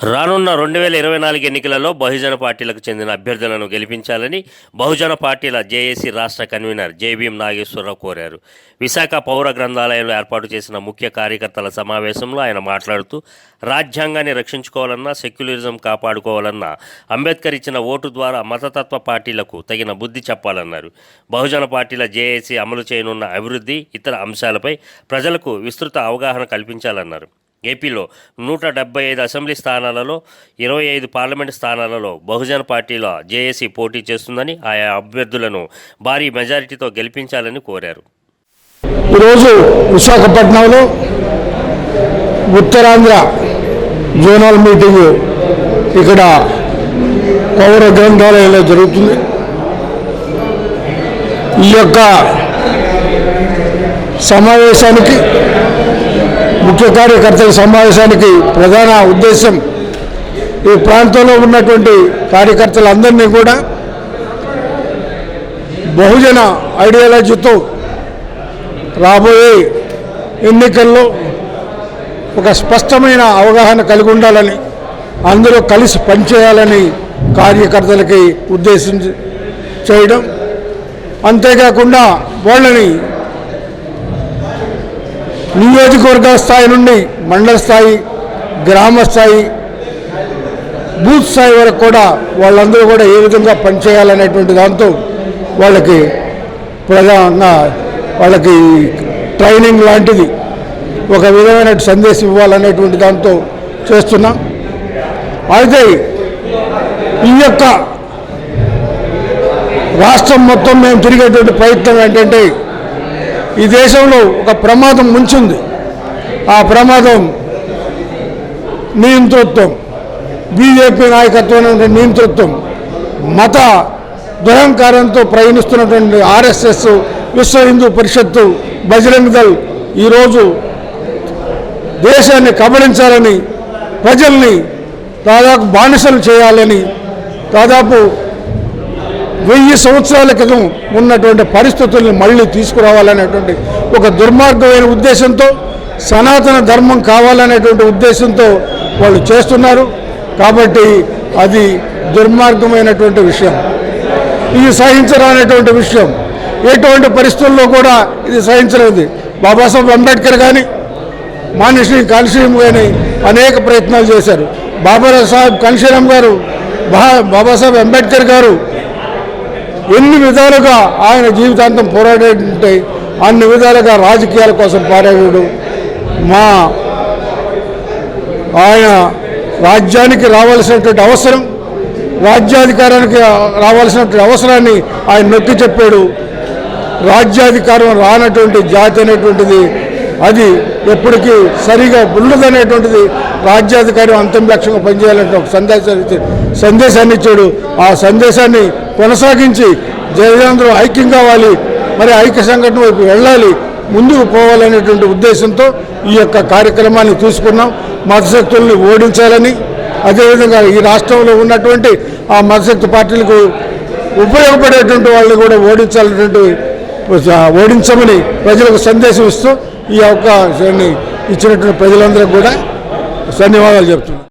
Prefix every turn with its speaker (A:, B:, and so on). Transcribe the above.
A: రానున్న రెండు వేల ఇరవై నాలుగు ఎన్నికలలో బహుజన పార్టీలకు చెందిన అభ్యర్థులను గెలిపించాలని బహుజన పార్టీల జేఏసీ రాష్ట్ర కన్వీనర్ జేబీఎం నాగేశ్వరరావు కోరారు. విశాఖ పౌర గ్రంథాలయంలో ఏర్పాటు చేసిన ముఖ్య కార్యకర్తల సమావేశంలో ఆయన మాట్లాడుతూ రాజ్యాంగాన్ని రక్షించుకోవాలన్నా సెక్యులరిజం కాపాడుకోవాలన్నా అంబేద్కర్ ఇచ్చిన ఓటు ద్వారా మతతత్వ పార్టీలకు తగిన బుద్ధి చెప్పాలన్నారు. బహుజన పార్టీల జేఏసీ అమలు చేయనున్న అభివృద్ధి ఇతర అంశాలపై ప్రజలకు విస్తృత అవగాహన కల్పించాలన్నారు. ఏపీలో నూట డెబ్బై ఐదు అసెంబ్లీ స్థానాలలో ఇరవై ఐదు పార్లమెంట్ స్థానాలలో బహుజన పార్టీలో జేఏసీ పోటీ చేస్తుందని ఆయా అభ్యర్థులను భారీ మెజారిటీతో గెలిపించాలని కోరారు.
B: ఈరోజు విశాఖపట్నంలో ఉత్తరాంధ్ర జోనల్ మీటింగ్ ఇక్కడ పౌర గ్రంథాలయంలో జరుగుతుంది. ఈ యొక్క సమావేశానికి ముఖ్య కార్యకర్తల సమావేశానికి ప్రధాన ఉద్దేశం ఈ ప్రాంతంలో ఉన్నటువంటి కార్యకర్తలందరినీ కూడా బహుజన ఐడియాలజీతో రాబోయే ఎన్నికల్లో ఒక స్పష్టమైన అవగాహన కలిగి ఉండాలని అందరూ కలిసి పనిచేయాలని కార్యకర్తలకి ఉద్దేశించి చేయడం. అంతేకాకుండా వాళ్ళని నియోజకవర్గ స్థాయి నుండి మండల స్థాయి గ్రామ స్థాయి బూత్ స్థాయి వరకు కూడా వాళ్ళందరూ కూడా ఏ విధంగా పనిచేయాలనేటువంటి దాంతో వాళ్ళకి ప్రధానంగా వాళ్ళకి ట్రైనింగ్ లాంటిది ఒక విధమైన సందేశం ఇవ్వాలనేటువంటి దాంతో చేస్తున్నాం. అయితే ఈ యొక్క రాష్ట్రం మొత్తం మేము తిరిగేటువంటి ప్రయత్నం ఏంటంటే ఈ దేశంలో ఒక ప్రమాదం ముంచుంది. ఆ ప్రమాదం నియంతృత్వం బీజేపీ నాయకత్వం నియంతృత్వం మత దురహంకారంతో ప్రయాణిస్తున్నటువంటి ఆర్ఎస్ఎస్ విశ్వ హిందూ పరిషత్తు బజరంగ్ దళ్ ఈరోజు దేశాన్ని కబళించాలని ప్రజల్ని దాదాపు బానిసలు చేయాలని దాదాపు వెయ్యి సంవత్సరాల క్రితం ఉన్నటువంటి పరిస్థితుల్ని మళ్ళీ తీసుకురావాలనేటువంటి ఒక దుర్మార్గమైన ఉద్దేశంతో సనాతన ధర్మం కావాలనేటువంటి ఉద్దేశంతో వాళ్ళు చేస్తున్నారు. కాబట్టి అది దుర్మార్గమైనటువంటి విషయం. ఇది సహించరానటువంటి విషయం. ఎటువంటి పరిస్థితుల్లో కూడా ఇది సహించలేదు. బాబాసాహెబ్ అంబేద్కర్ కానీ మానిశ్రీ కాళీశ్రీం కానీ అనేక ప్రయత్నాలు చేశారు. బాబా సాహెబ్ కాళీశ్రీరాం గారు బా బాబాసాహెబ్ అంబేద్కర్ గారు ఎన్ని విధాలుగా ఆయన జీవితాంతం పోరాడే అన్ని విధాలుగా రాజకీయాల కోసం పోరాడాడు మా ఆయన రాజ్యానికి రావాల్సినటువంటి అవసరం రాజ్యాధికారానికి రావాల్సినటువంటి అవసరాన్ని ఆయన నొక్కి చెప్పాడు. రాజ్యాధికారం రానటువంటి జాతి అనేటువంటిది అది ఎప్పటికీ సరిగా ఉండదనేటువంటిది రాజ్యాధికారం అంతం లక్ష్యంగా పనిచేయాలంటే ఒక సందేశాన్ని సందేశాన్ని ఇచ్చాడు. ఆ సందేశాన్ని కొనసాగించి జగదాంధ్రం ఐక్యం కావాలి మరి ఐక్య సంఘటన వైపు వెళ్ళాలి ముందుకు పోవాలనేటువంటి ఉద్దేశంతో ఈ యొక్క కార్యక్రమాన్ని తీసుకున్నాం. మతశక్తుల్ని ఓడించాలని అదేవిధంగా ఈ రాష్ట్రంలో ఉన్నటువంటి ఆ మతశక్తి పార్టీలకు ఉపయోగపడేటువంటి వాళ్ళని కూడా ఓడించాలనేటువంటి ఓడించమని ప్రజలకు సందేశం ఇస్తూ ఈ అవకాశాన్ని ఇచ్చినటువంటి ప్రజలందరికీ కూడా ధన్యవాదాలు చెప్తున్నాను